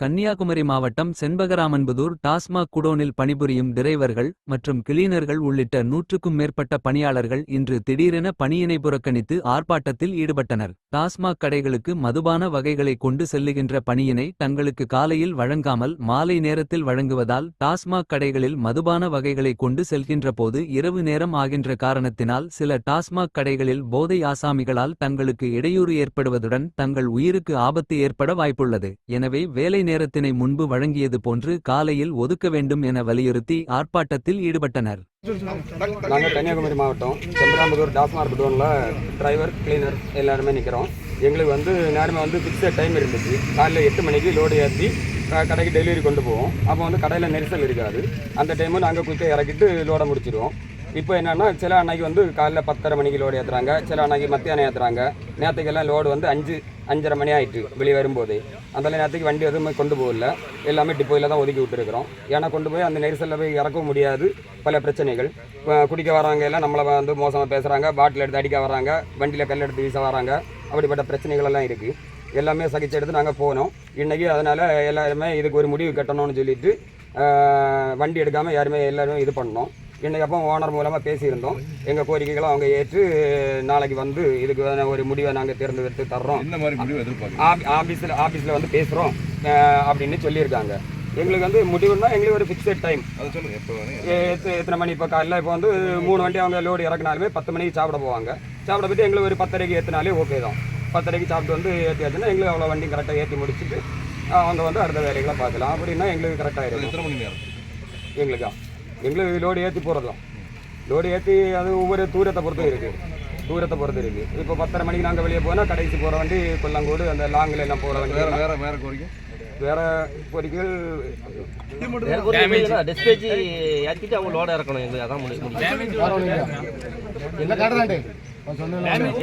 கன்னியாகுமரி மாவட்டம் செண்பகராமன்புதூர் டாஸ்மாக் குடோனில் பணிபுரியும் டிரைவர்கள் மற்றும் கிளீனர்கள் உள்ளிட்ட நூற்றுக்கும் மேற்பட்ட பணியாளர்கள் இன்று திடீரென பணியினை புறக்கணித்து ஆர்ப்பாட்டத்தில் ஈடுபட்டனர். டாஸ்மாக் கடைகளுக்கு மதுபான வகைகளை கொண்டு செல்லுகின்ற பணியினை தங்களுக்கு காலையில் வழங்காமல் மாலை நேரத்தில் வழங்குவதால் டாஸ்மாக் கடைகளில் மதுபான வகைகளை கொண்டு செல்கின்ற போது இரவு நேரம் ஆகின்ற காரணத்தினால் சில டாஸ்மாக் கடைகளில் போதை ஆசாமிகளால் தங்களுக்கு இடையூறு ஏற்படுவதுடன் தங்கள் உயிருக்கு ஆபத்து ஏற்பட வாய்ப்புள்ளது. எனவே வேலை நேரத்தினை முன்பு வழங்கியது போன்று காலையில் ஒதுக்க வேண்டும் என வலியுறுத்தி ஆர்ப்பாட்டத்தில் ஈடுபட்டனர். நாங்கள் கன்னியாகுமரி மாவட்டம் செம்பராம்புதூர் டாஸ்மார்க் குடோனில் டிரைவர் கிளீனர் எல்லாருமே நிற்கிறோம் எங்களுக்கு வந்து நேரமே வந்து ஃபிக்ஸட் டைம் இருந்துச்சு. காலையில் எட்டு மணிக்கு லோடு ஏற்றி க- கடைக்கு டெலிவரி கொண்டு போவோம். அப்போ வந்து கடையில் நெரிசல் இருக்காது. அந்த டைமு நாங்கள் குயிக்காக இறக்கிட்டு லோடை முடிச்சிடுவோம். இப்போ என்னன்னா சில அன்னைக்கு வந்து காலைல பத்தரை மணிக்கு லோடு ஏற்றுறாங்க சில அன்னைக்கு மத்தியானம் ஏற்றுறாங்க நேற்றுக்கெல்லாம் லோடு வந்து அஞ்சு அஞ்சரை மணி ஆயிட்டு வெளியே வரும்போது. அந்த நேரத்துக்கு வண்டி எதுவுமே கொண்டு போகல. எல்லாமே டிப்போயில் தான் ஒதுக்கி விட்டுருக்குறோம். ஏன்னா கொண்டு போய் அந்த நெரிசலில் போய் இறக்கவும் முடியாது. பல பிரச்சனைகள். இப்போ குடிக்க வராங்க எல்லாம் நம்மளை வந்து மோசமாக பேசுகிறாங்க பாட்டில் எடுத்து அடிக்க வராங்க வண்டியில் கல் எடுத்து வீச வராங்க அப்படிப்பட்ட பிரச்சனைகள் எல்லாம் இருக்குது எல்லாமே சகிச்சு எடுத்து நாங்கள் போனோம். இன்றைக்கி அதனால் எல்லாருமே இதுக்கு ஒரு முடிவு கட்டணும்னு சொல்லிட்டு வண்டி எடுக்காமல் யாருமே எல்லாருமே இது பண்ணோம். இன்றைக்கி அப்போ ஓனர் மூலமாக பேசியிருந்தோம். எங்கள் கோரிக்கைகளை அவங்க ஏற்று நாளைக்கு வந்து இதுக்கு ஒரு முடிவை நாங்கள் தேர்ந்தெடுத்து தர்றோம். இந்த மாதிரி முடிவு ஆஃபீஸில் ஆஃபீஸில் வந்து பேசுகிறோம் அப்படின்னு சொல்லியிருக்காங்க. எங்களுக்கு வந்து முடிவுன்னா எங்களுக்கு ஒரு ஃபிக்ஸட் டைம் எத்தனை மணி இப்போ காலையில் இப்போ வந்து மூணு வண்டி அவங்க லோடு இறக்குனாலுமே பத்து மணிக்கு சாப்பிட போவாங்க. சாப்பிட போயிட்டு எங்களுக்கு ஒரு பத்தரைக்கு ஏற்றினாலே ஓகே தான். பத்தரைக்கு சாப்பிட்டு வந்து ஏற்றியாச்சுன்னா எங்களுக்கு அவ்வளோ வண்டி கரெக்டாக ஏற்றி முடிச்சுட்டு அவங்க வந்து அடுத்த வேலைகளை பார்க்கலாம். அப்படின்னா எங்களுக்கு கரெக்டாக இருக்கும் எங்களுக்கா? எங்களுக்கு லோடு ஏற்றி போகிறது தான் லோடு ஏற்றி அது ஒவ்வொரு தூரத்தை பொறுத்து இருக்குது தூரத்தை பொறுத்து இருக்குது இப்போ பத்தரை மணிக்கு நாங்கள் வெளியே போனால் கடைசி போகிற வண்டி கொல்லங்கோடு அந்த லாங்கில் எல்லாம் போகிற வண்டி. வேற வேற வேற கோரிக்கை? வேற கோரிக்கைகள் டிஸ்பேஜ் ஏற்றிட்டு அவங்க லோட இறக்கணும். எங்களுக்கு அதான் முடியும்